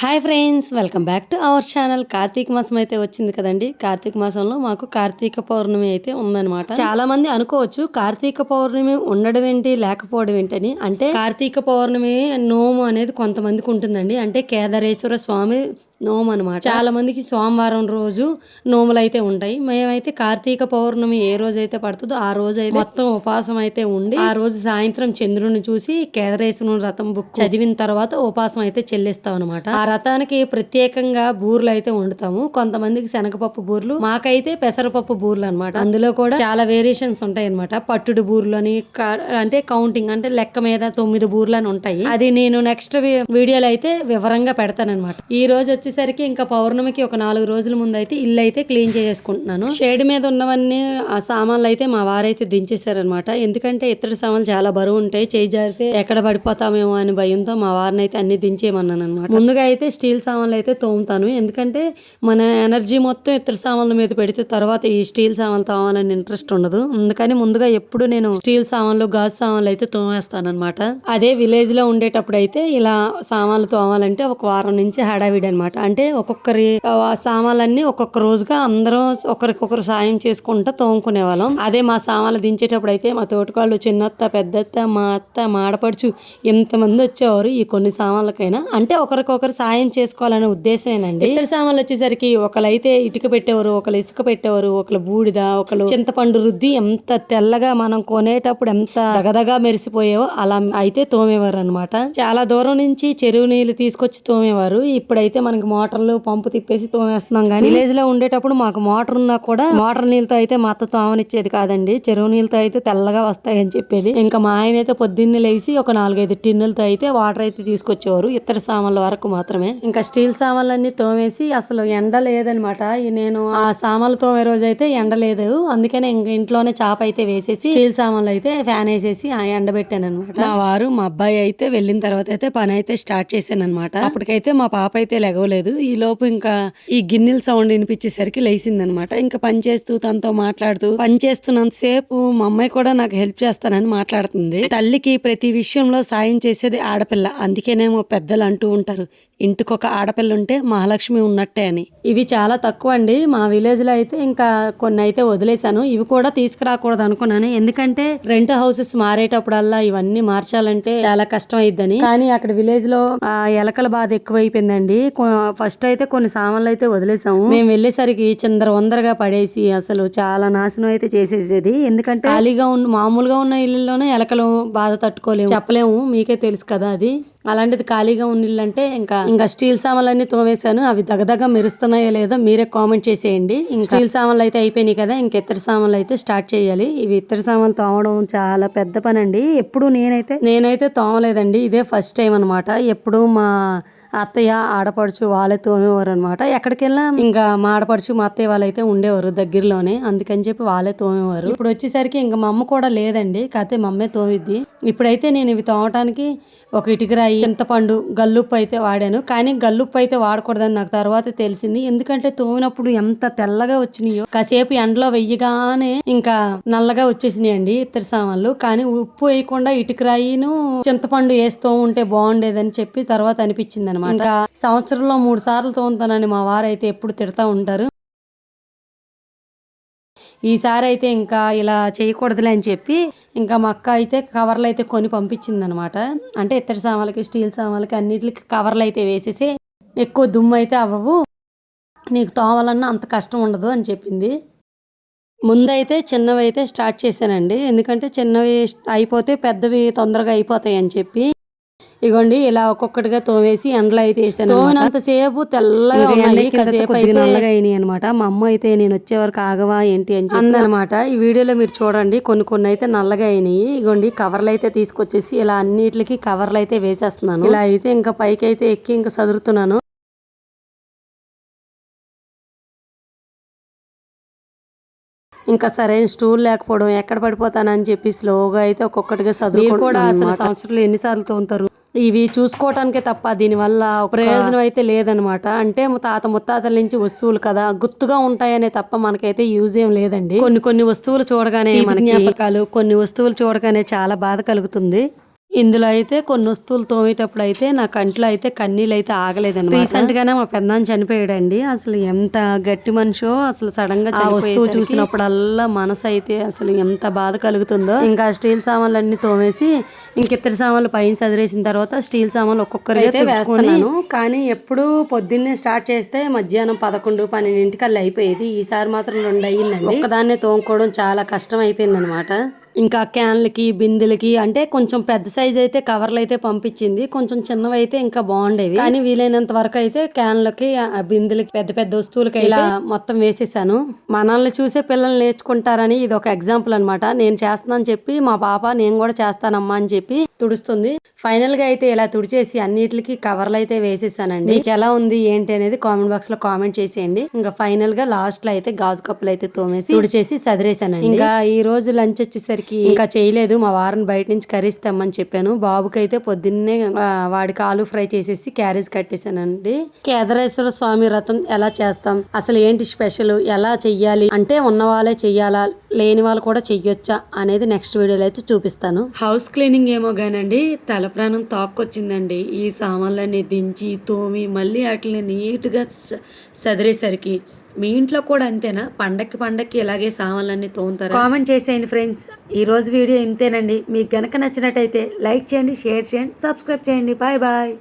Hi friends welcome back to our channel Karthika మాసం అయితే వచ్చింది కదండి. కార్తీక మాసంలో మాకు కార్తీక పౌర్ణమి అయితే ఉందన్నమాట. చాలా మంది అనుకోవచ్చు కార్తీక పౌర్ణమి ఉండడం ఏంటి లేకపోవడం ఏంటని. అంటే కార్తీక పౌర్ణమి నోము అనేది కొంతమందికి ఉంటుందండి. అంటే కేదారేశ్వర స్వామి నోము అనమాట చాలా మందికి సోమవారం రోజు నోములు అయితే ఉంటాయి. మేమైతే కార్తీక పౌర్ణమి ఏ రోజు అయితే పడుతుందో ఆ రోజు అయితే మొత్తం ఉపవాసం అయితే ఉండి ఆ రోజు సాయంత్రం చంద్రుని చూసి కేదరేశ్వరుని రథం బుక్ చదివిన తర్వాత ఉపవాసం అయితే చెల్లిస్తాం అనమాట ఆ రథానికి ప్రత్యేకంగా బూర్లు అయితే వండుతాము. కొంతమందికి శనగపప్పు బూర్లు మాకైతే పెసరపప్పు బూర్లు అనమాట అందులో కూడా చాలా వేరియేషన్స్ ఉంటాయి అనమాట పట్టుడు బూర్లు అని అంటే కౌంటింగ్ అంటే లెక్క మీద తొమ్మిది బూర్లు అని ఉంటాయి. అది నేను నెక్స్ట్ వీడియోలో అయితే వివరంగా పెడతానన్నమాట. ఈ రోజు వచ్చేసరికి ఇంకా పౌర్ణమికి ఒక నాలుగు రోజుల ముందు అయితే ఇల్లు అయితే క్లీన్ చేసుకుంటున్నాను షేడ్ మీద ఉన్నవన్నీ ఆ సామాన్లు అయితే మా వారైతే దించేశారనమాట ఎందుకంటే ఇత్తడి సామాన్లు చాలా బరువు ఉంటాయి. చేయి జారితే ఎక్కడ పడిపోతామేమో అని భయంతో మా వారిని అయితే అన్ని దించేయమన్నాను అనమాట ముందుగా అయితే స్టీల్ సామాన్లు అయితే తోముతాను. ఎందుకంటే మన ఎనర్జీ మొత్తం ఇత్తడి సామాన్ల మీద పెడితే తర్వాత ఈ స్టీల్ సామాన్లు తోమాలని ఇంట్రెస్ట్ ఉండదు. అందుకని ముందుగా ఎప్పుడు నేను స్టీల్ సామాన్లు గాజు సామాన్లు అయితే తోమేస్తానమాట అదే విలేజ్లో ఉండేటప్పుడు అయితే ఇలా సామాన్లు తోమాలంటే ఒక వారం నుంచి హడావిడి అనమాట అంటే ఒక్కొక్కరి ఆ, సామాన్లన్నీ ఒక్కొక్క రోజుగా అందరం ఒకరికొకరు సాయం చేసుకుంటూ తోముకునే వాళ్ళం. అదే మా సామాన్లు దించేటప్పుడు అయితే మా తోటకాళ్ళు చిన్నత్త పెద్దత్త మా అత్త మా ఆడపడుచు ఎంతమంది వచ్చేవారు ఈ కొన్ని సామాన్లకైనా? అంటే ఒకరికొకరు సాయం చేసుకోవాలనే ఉద్దేశమేనండి. ఇతర సామాన్లు వచ్చేసరికి ఒకరైతే ఇటుక పెట్టేవారు ఒకరు ఇసుక పెట్టేవారు ఒకరు బూడిద ఒకరు చింతపండు రుద్ది ఎంత తెల్లగా మనం కొనేటప్పుడు ఎంత దగదగా మెరిసిపోయేవో అలా అయితే తోమేవారు అనమాట చాలా దూరం నుంచి చెరువు నీళ్ళు తీసుకొచ్చి తోమేవారు. ఇప్పుడైతే మనకి మోటార్లు పంపు తిప్పేసి తోమేస్తున్నాం కానీ విలేజ్లో ఉండేటప్పుడు మాకు మోటార్ ఉన్నా కూడా మోటార్ నీళ్ళతో అయితే మా అత్త తోమనిచ్చేది కాదండి. చెరువు నీళ్ళతో అయితే తెల్లగా వస్తాయని చెప్పేది. ఇంకా మా ఆయన అయితే పొద్దున్నే లేచి ఒక నాలుగైదు టిన్నులతో అయితే వాటర్ అయితే తీసుకొచ్చేవారు. ఇతర సామాన్ల వరకు మాత్రమే. ఇంకా స్టీల్ సామాన్లన్నీ తోమేసి అసలు ఎండ లేదనమాట. ఈ నేను ఆ సామాన్లు తోమే రోజు అయితే ఎండ లేదు. అందుకనే ఇంక ఇంట్లోనే చాప అయితే వేసేసి స్టీల్ సామాన్లు అయితే ఫ్యాన్ వేసేసి ఆ ఎండబెట్టాను అనమాట వారు మా అబ్బాయి అయితే వెళ్ళిన తర్వాత అయితే పని అయితే స్టార్ట్ చేశాను అనమాట అప్పటికైతే మా పాప అయితే లెగవలేదు. ఈ లోపు ఇంకా ఈ గిన్నెల సౌండ్ వినిపించేసరికి లేచిందనమాట. ఇంకా పని చేస్తూ తనతో మాట్లాడుతూ పని సేపు మా అమ్మాయి కూడా నాకు హెల్ప్ చేస్తానని మాట్లాడుతుంది. తల్లికి ప్రతి విషయంలో సాయం చేసేది ఆడపిల్ల. అందుకేనేమో పెద్దలు అంటూ ఉంటారు. ఇంటికొక ఆడపిల్ల ఉంటే మహాలక్ష్మి ఉన్నట్టే అని. ఇవి చాలా తక్కువ అండి మా విలేజ్లో అయితే ఇంకా కొన్ని అయితే వదిలేశాను. ఇవి కూడా తీసుకురాకూడదు అనుకున్నాను. ఎందుకంటే రెంట్ హౌసెస్ మారేటప్పుడల్లా ఇవన్నీ మార్చాలంటే చాలా కష్టం అయిద్దని కానీ అక్కడ విలేజ్లో ఎలకల బాధ ఎక్కువైపోయిందండి. ఫస్ట్ అయితే కొన్ని సామాన్లు అయితే వదిలేసాము మేము వెళ్ళేసరికి చిందర వందరగా పడేసి అసలు చాలా నాశనం అయితే చేసేసేది. ఎందుకంటే ఖాళీగా ఉన్న మామూలుగా ఉన్న ఇళ్ళలోనే ఎలకలు బాధ తట్టుకోలేము. చెప్పలేము. మీకే తెలుసు కదా అది. అలాంటిది ఖాళీగా ఉన్న ఇల్లు అంటే ఇంకా ఇంకా స్టీల్ సామాన్లన్నీ తోమేశాను. అవి దగదగ మెరుస్తున్నాయో లేదో మీరే కామెంట్ చేసేయండి. ఇంకా స్టీల్ సామాన్లు అయితే అయిపోయినాయి కదా ఇంక ఇతర సామాన్లు అయితే స్టార్ట్ చేయాలి. ఇవి ఇతర సామాన్లు తోమడం చాలా పెద్ద పని అండి ఎప్పుడు నేనైతే నేనైతే తోమలేదండి. ఇదే ఫస్ట్ టైం అనమాట ఎప్పుడు మా అత్తయ్య ఆడపడుచు వాళ్ళే అనమాట ఎక్కడికి వెళ్ళినా ఇంకా మా ఆడపడుచు మా అత్తయ్య వాళ్ళైతే ఉండేవారు దగ్గరలోనే. అందుకని చెప్పి వాళ్ళే తోమేవారు. ఇప్పుడు వచ్చేసరికి ఇంకా మా అమ్మ కూడా లేదండి. కాకపోతే మా అమ్మే తోమిద్ది. ఇప్పుడైతే నేను ఇవి తోమటానికి ఒక ఇటుకరాయి చింతపండు గల్లుప్పు అయితే వాడాను. కానీ గల్లుప్పు అయితే వాడకూడదని నాకు తర్వాత తెలిసింది. ఎందుకంటే తోమినప్పుడు ఎంత తెల్లగా వచ్చినాయో కాసేపు ఎండలో వెయ్యగానే ఇంకా నల్లగా వచ్చేసినాయండి ఇతర సామాన్లు. కానీ ఉప్పు వేయకుండా ఇటుకరాయిను చింతపండు వేస్తూ ఉంటే బాగుండేదని చెప్పి తర్వాత అనిపించింది అనమాట. సంవత్సరంలో మూడు సార్లు తోముతానని మా వారైతే ఎప్పుడు తిడతా ఉంటారు. ఈసారి అయితే ఇంకా ఇలా చేయకూడదులే అని చెప్పి ఇంకా మా అక్క అయితే కవర్లు అయితే కొని పంపించింది అనమాట అంటే ఇత్తడి సామాన్లకి స్టీల్ సామాన్లకి అన్నిటికి కవర్లు అయితే వేసేసి ఎక్కువ దుమ్ము అయితే అవ్వవు. నీకు తోమాలన్నా అంత కష్టం ఉండదు అని చెప్పింది. ముందైతే చిన్నవి అయితే స్టార్ట్ చేశానండి. ఎందుకంటే చిన్నవి అయిపోతే పెద్దవి తొందరగా అయిపోతాయి అని చెప్పి ఇగోండి ఇలా ఒక్కొక్కటిగా తోమేసి ఎండలో అయితే వేసాను తోమినంత సేపు తెల్లగా ఉన్నాయి కాసేపు అయితే నల్లగా అయినాయి అనమాట మా అమ్మ అయితే నేను వచ్చే వరకు ఆగవా ఏంటి అని అందనమాట ఈ వీడియోలో మీరు చూడండి కొన్ని కొన్ని అయితే నల్లగా అయినాయి. ఇగోండి కవర్లు అయితే తీసుకొచ్చేసి ఇలా అన్నిటికి కవర్లు అయితే వేసేస్తున్నాను. ఇలా అయితే ఇంకా పైకి అయితే ఎక్కి ఇంకా చదువుతున్నాను ఇంకా సరైన స్టూల్ లేకపోవడం ఎక్కడ పడిపోతానని చెప్పి స్లోగా అయితే ఒక్కొక్కటిగా చదువు కూడా అసలు సంవత్సరంలో ఎన్నిసార్లు తోముతారు? ఇవి చూసుకోవటానికే తప్ప దీనివల్ల ప్రయోజనం అయితే లేదనమాట. అంటే తాత ముత్తాతల నుంచి వస్తువులు కదా గుర్తుగా ఉంటాయనే తప్ప మనకైతే యూజ్ ఏం లేదండి. కొన్ని కొన్ని వస్తువులు చూడగానే మనకి జ్ఞాపకాలు కొన్ని వస్తువులు చూడగానే చాలా బాధ కలుగుతుంది. ఇందులో అయితే కొన్ని వస్తువులు తోమేటప్పుడు అయితే నా కంట్లో అయితే కన్నీళ్ళు అయితే ఆగలేదండి రీసెంట్ గానే మా పెద్దాన్ని చనిపోయాడండి. అసలు ఎంత గట్టి మనిషో అసలు సడన్గా వస్తువు చూసినప్పుడల్లా మనసు అయితే అసలు ఎంత బాధ కలుగుతుందో. ఇంకా స్టీల్ సామాన్లు అన్ని తోమేసి ఇంక ఇతర సామాన్లు పైన చదివేసిన తర్వాత స్టీల్ సామాన్లు ఒక్కొక్కరి అయితే వేస్తున్నాను. కానీ ఎప్పుడు పొద్దున్నే స్టార్ట్ చేస్తే మధ్యాహ్నం పదకొండు పన్నెండింటికల్లా అయిపోయేది. ఈసారి మాత్రం రెండు అయ్యిందండి ఒక్కదాన్నే తోముకోవడం చాలా కష్టం అయిపోయింది అనమాట ఇంకా క్యాన్లకి బిందెలకి అంటే కొంచెం పెద్ద సైజ్ అయితే కవర్లు అయితే పంపించింది. కొంచెం చిన్నవి అయితే ఇంకా బాగుండేవి. కానీ వీలైనంత వరకు అయితే క్యాన్లకి ఆ బిందెలకి పెద్ద పెద్ద వస్తువులకి ఇలా మొత్తం వేసేసాను. మనల్ని చూసే పిల్లలు నేర్చుకుంటారని ఇది ఒక ఎగ్జాంపుల్ అన్నమాట. నేను చేస్తున్నాను చెప్పి మా పాప నేను కూడా చేస్తానమ్మా అని చెప్పి తుడుస్తుంది. ఫైనల్గా అయితే ఇలా తుడిచేసి అన్నిటికి కవర్లు అయితే వేసేసానండి. మీకు ఎలా ఉంది ఏంటి అనేది కామెంట్ బాక్స్లో కామెంట్ చేసేయండి. ఇంకా ఫైనల్గా లాస్ట్లో అయితే గాజు కప్పులు అయితే తోమేసి తుడిచేసి సదిరేసానండి. ఇంకా ఈ రోజు లంచ్ వచ్చేసరికి ఇంకా చేయలేదు మా వారిని బయట నుంచి కర్రీస్ తెమ్మని చెప్పాను. బాబుకి అయితే పొద్దున్నే వాడికి ఆలు ఫ్రై చేసేసి క్యారేజ్ కట్టేశానండి. కేదారేశ్వర స్వామి వ్రతం ఎలా చేస్తాం? అసలు ఏంటి స్పెషల్? ఎలా చెయ్యాలి? అంటే ఉన్న వాళ్ళే చెయ్యాలా? లేని వాళ్ళు కూడా చెయ్యొచ్చా అనేది నెక్స్ట్ వీడియోలో అయితే చూపిస్తాను. హౌస్ క్లీనింగ్ ఏమో గానండి తల ప్రాణం తాక్కొచ్చిందండి. ఈ సామాన్లన్నీ దించి తోమి మళ్ళీ వాటిని నీట్గా సదిరేసరికి. మీ ఇంట్లో కూడా అంతేనా? పండక్కి పండక్కి ఇలాగే సామాన్లన్నీ తోముతారా? కామెంట్ చేసేయండి ఫ్రెండ్స్. ఈ రోజు వీడియో ఇంతేనండి. మీకు గనక నచ్చినట్టయితే లైక్ చేయండి షేర్ చేయండి సబ్స్క్రైబ్ చేయండి. Bye bye.